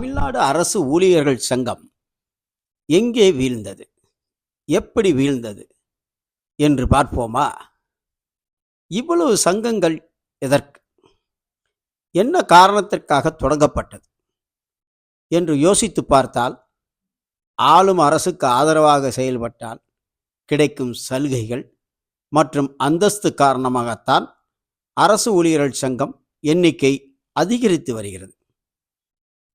தமிழ்நாடு அரசு ஊழியர்கள் சங்கம் எங்கே வீழ்ந்தது? எப்படி வீழ்ந்தது? என்று பார்ப்போமா? இவ்வளவு சங்கங்கள் எதற்கு? என்ன காரணத்திற்காக தொடங்கப்பட்டது? என்று யோசித்து பார்த்தால் ஆளும் அரசுக்கு ஆதரவாக செயல்பட்டால் கிடைக்கும் சலுகைகள் மற்றும் அந்தஸ்து காரணமாகத்தான் அரசு ஊழியர்கள் சங்கம் எண்ணிக்கை அதிகரித்து வருகிறது.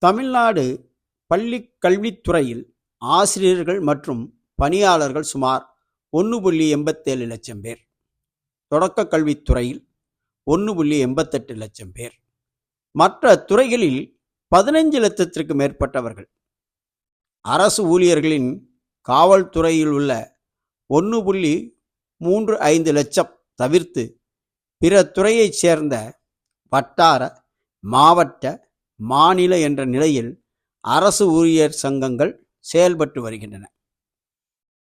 தமிழ்நாடு பள்ளி கல்வித்துறையில் ஆசிரியர்கள் மற்றும் பணியாளர்கள் சுமார் ஒன்று புள்ளி எண்பத்தேழு லட்சம் பேர். தொடக்க கல்வித்துறையில் ஒன்று புள்ளி எண்பத்தெட்டு லட்சம் பேர். மற்ற துறைகளில் பதினைஞ்சு லட்சத்திற்கு மேற்பட்டவர்கள். அரசு ஊழியர்களின் காவல்துறையில் உள்ள ஒன்று புள்ளி மூன்று ஐந்து லட்சம் தவிர்த்து பிற துறையைச் சேர்ந்த வட்டார மாவட்ட மாநில என்ற நிலையில் அரசு ஊழியர் சங்கங்கள் செயல்பட்டு வருகின்றன.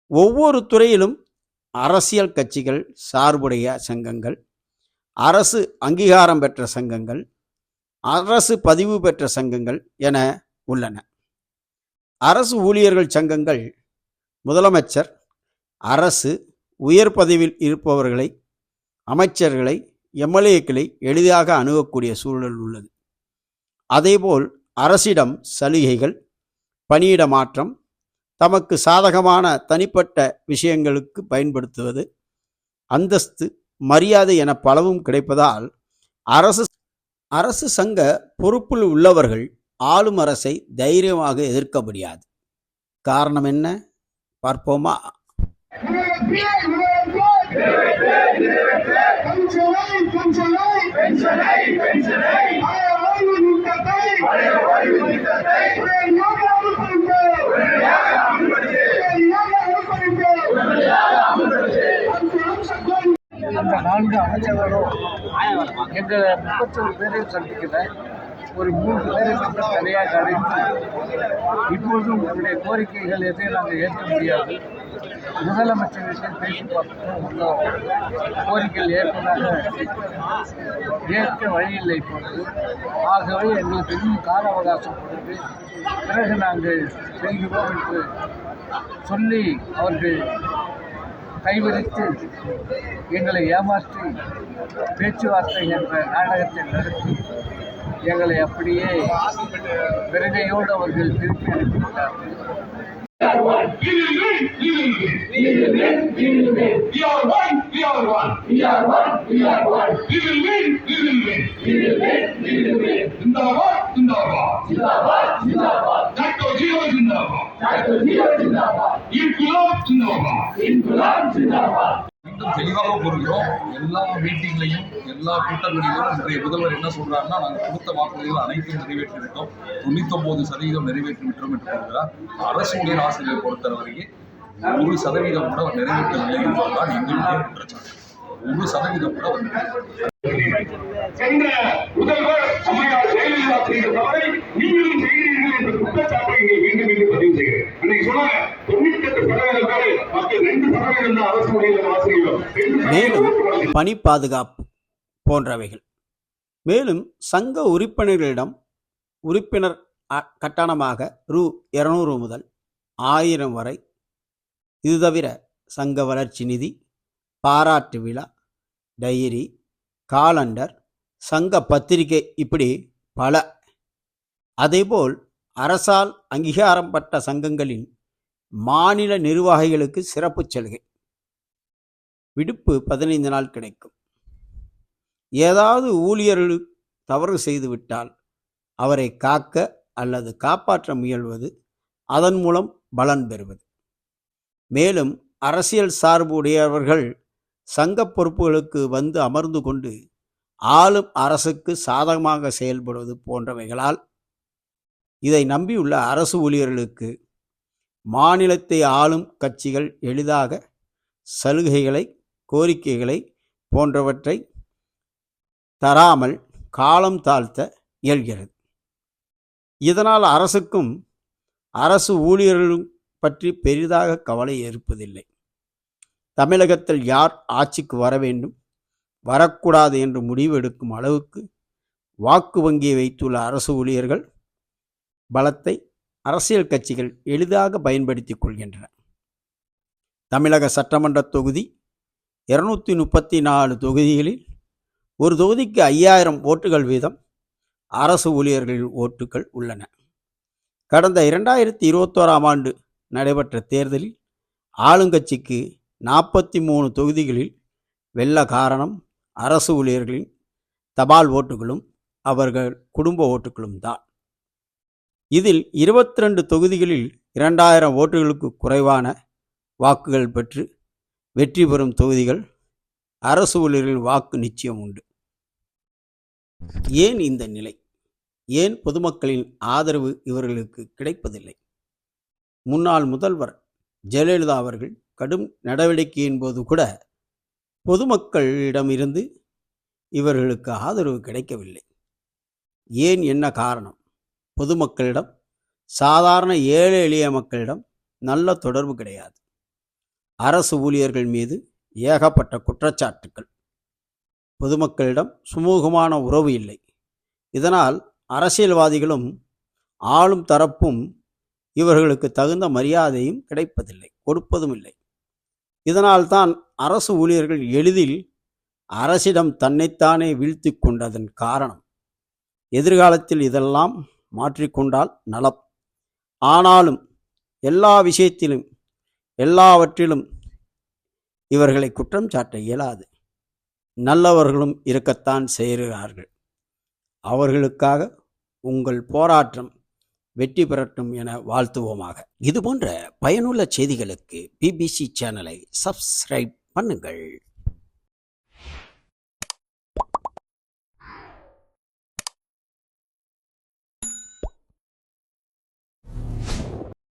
ஒவ்வொரு துறையிலும் அரசியல் கட்சிகள் சார்புடைய சங்கங்கள் அரசு அங்கீகாரம் பெற்ற சங்கங்கள் அரசு பதிவு பெற்ற சங்கங்கள் என உள்ளன. அரசு ஊழியர்கள் சங்கங்கள் முதலமைச்சர் அரசு உயர் பதவியில் இருப்பவர்களை அமைச்சர்களை எம்எல்ஏக்களை எளிதாக அணுகக்கூடிய சூழல் உள்ளது. அதேபோல் அரசிடம் சலுகைகள் பணியிட மாற்றம் தமக்கு சாதகமான தனிப்பட்ட விஷயங்களுக்கு பயன்படுத்துவது அந்தஸ்து மரியாதை என பலவும் கிடைப்பதால் அரசு அரசு சங்க பொறுப்பில் உள்ளவர்கள் ஆளும் அரசை தைரியமாக எதிர்க்க முடியாது. காரணம் என்ன? பார்ப்போமா? கொஞ்சம் நான்கு அமைச்சர்களும் எங்களை முப்பத்தொரு பேரையும் சந்திக்கல. ஒரு மூன்று பேரை மட்டும் தனியாக அழைத்து இப்பொழுதும் உங்களுடைய கோரிக்கைகள் எதையும் நாங்கள் ஏற்க முடியாது. முதலமைச்சரிடம் பேசி பார்த்தோம் கோரிக்கைகள் ஏற்பதாக ஏற்க வழியில்லை இப்பொழுது ஆகவே எங்களுக்கு இன்னும் கால அவகாசம் கொடுத்து பிறகு நாங்கள் செய்கிறோம் என்று சொல்லி அவர்கள் கைவிரித்து எங்களை ஏமாற்றி பேச்சுவார்த்தை என்ற நாடகத்தை நடத்தி எங்களை அப்படியே விரகையோடு அவர்கள் திருப்பி அனுப்பிவிட்டார்கள் தெளிவாக கூறுகிறோம். எல்லா மீட்டிங்லையும் எல்லா கூட்டங்களிலும் இன்றைய முதல்வர் என்ன சொல்றாருன்னா நாங்கள் கொடுத்த வாக்குறுதிகள் அனைத்தும் நிறைவேற்றி விட்டோம் தொண்ணூத்தொன்பது சதவீதம் நிறைவேற்றி விட்டோம் என்று கூறுகிறார். அரசு ஊழியர் ஆசிரியர் பொறுத்தவரையில் ஒரு சதவீதம் கூட அவர் நிறைவேற்றவில்லை என்பதுதான் எங்களுடைய குற்றச்சாட்டு. ஒரு சதவீதம் கூட நிறைவேற்றவில்லை. சென்ற முதல்வர் செய்த தவறை நீங்களும் செய்கிறீர்கள் என்ற குற்றச்சாட்டை இங்கே மீண்டும் மீண்டும் பதிவு செய்கிறேன். அன்னைக்கு சொன்னாங்க தொண்ணூத்தி எட்டு சதவீதம் பேர் மற்ற ரெண்டு சதவீதம் தான் அரசு ஊழியர் ஆசிரியர் ரெண்டு மேலும் பணி பாதுகாப்பு போன்றவைகள். மேலும் சங்க உறுப்பினர்களிடம் உறுப்பினர் கட்டணமாக ரூ இருநூறு முதல் ஆயிரம் வரை. இது தவிர சங்க வளர்ச்சி நிதி பாராட்டு விழா டைரி காலண்டர் சங்க பத்திரிகை இப்படி பல அதேபோல் அரசால் அங்கீகாரம் பெற்ற சங்கங்களின் மாநில நிர்வாகிகளுக்கு சிறப்பு சலுகை. விடுப்பு பதினைந்து நாள் கிடைக்கும். ஏதாவது ஊழியர்கள் தவறு செய்துவிட்டால் அவரை காக்க அல்லது காப்பாற்ற முயல்வது அதன் மூலம் பலன் பெறுவது. மேலும் அரசியல் சார்பு உடையவர்கள் சங்க பொறுப்புகளுக்கு வந்து அமர்ந்து கொண்டு ஆளும் அரசுக்கு சாதகமாக செயல்படுவது போன்றவைகளால் இதை நம்பியுள்ள அரசு ஊழியர்களுக்கு மாநிலத்தை ஆளும் கட்சிகள் எளிதாக சலுகைகளை கோரிக்கைகளை போன்றவற்றை தராமல் காலம் தாழ்த்த இயல்கிறது. இதனால் அரசுக்கும் அரசு ஊழியர்களும் பற்றி பெரிதாக கவலை ஏற்பதில்லை. தமிழகத்தில் யார் ஆட்சிக்கு வர வேண்டும் வரக்கூடாது என்று முடிவு எடுக்கும் அளவுக்கு வாக்கு வங்கியை வைத்துள்ள அரசு ஊழியர்கள் பலத்தை அரசியல் கட்சிகள் எளிதாக பயன்படுத்திக் கொள்கின்றன. தமிழக சட்டமன்ற தொகுதி இருநூத்தி முப்பத்தி நாலு தொகுதிகளில் ஒரு தொகுதிக்கு ஐயாயிரம் ஓட்டுகள் வீதம் அரசு ஊழியர்களின் ஓட்டுகள் உள்ளன. கடந்த இரண்டாயிரத்தி இருபத்தோராம் ஆண்டு நடைபெற்ற தேர்தலில் ஆளுங்கட்சிக்கு நாற்பத்தி மூணு தொகுதிகளில் வெல்ல காரணம் அரசு ஊழியர்களின் தபால் ஓட்டுகளும் அவர்கள் குடும்ப ஓட்டுகளும் தான். இதில் இருபத்தி ரெண்டு தொகுதிகளில் இரண்டாயிரம் ஓட்டுகளுக்கு குறைவான வாக்குகள் பெற்று வெற்றி பெறும் தொகுதிகள் அரசு ஊழியர்களின் வாக்கு நிச்சயம் உண்டு. ஏன் இந்த நிலை? ஏன் பொதுமக்களின் ஆதரவு இவர்களுக்கு கிடைப்பதில்லை? முன்னாள் முதல்வர் ஜெயலலிதா அவர்கள் கடும் நடவடிக்கையின் போது கூட பொதுமக்களிடமிருந்து இவர்களுக்கு ஆதரவு கிடைக்கவில்லை. ஏன் என்ன காரணம்? பொதுமக்களிடம் சாதாரண ஏழை எளிய மக்களிடம் நல்ல தொடர்பு கிடையாது. அரசு ஊழியர்கள் மீது ஏகப்பட்ட குற்றச்சாட்டுக்கள். பொதுமக்களிடம் சுமூகமான உறவு இல்லை. இதனால் அரசியல்வாதிகளும் ஆளும் தரப்பும் இவர்களுக்கு தகுந்த மரியாதையும் கிடைப்பதில்லை கொடுப்பதும் இல்லை இதனால்தான் அரசு ஊழியர்கள் எளிதில் அரசிடம் தன்னைத்தானே வீழ்த்தி கொண்டதன் காரணம். எதிர்காலத்தில் இதெல்லாம் மாற்றிக்கொண்டால் நலம். ஆனாலும் எல்லா விஷயத்திலும் எல்லாவற்றிலும் இவர்களை குற்றம் சாட்ட இயலாது. நல்லவர்களும் இருக்கத்தான் செய்கிறார்கள். அவர்களுக்காக உங்கள் போராட்டம் வெற்றி பெறட்டும் என வாழ்த்துவோமாக. இதுபோன்ற பயனுள்ள செய்திகளுக்கு பிபிசி சேனலை சப்ஸ்கிரைப் பண்ணுங்கள்.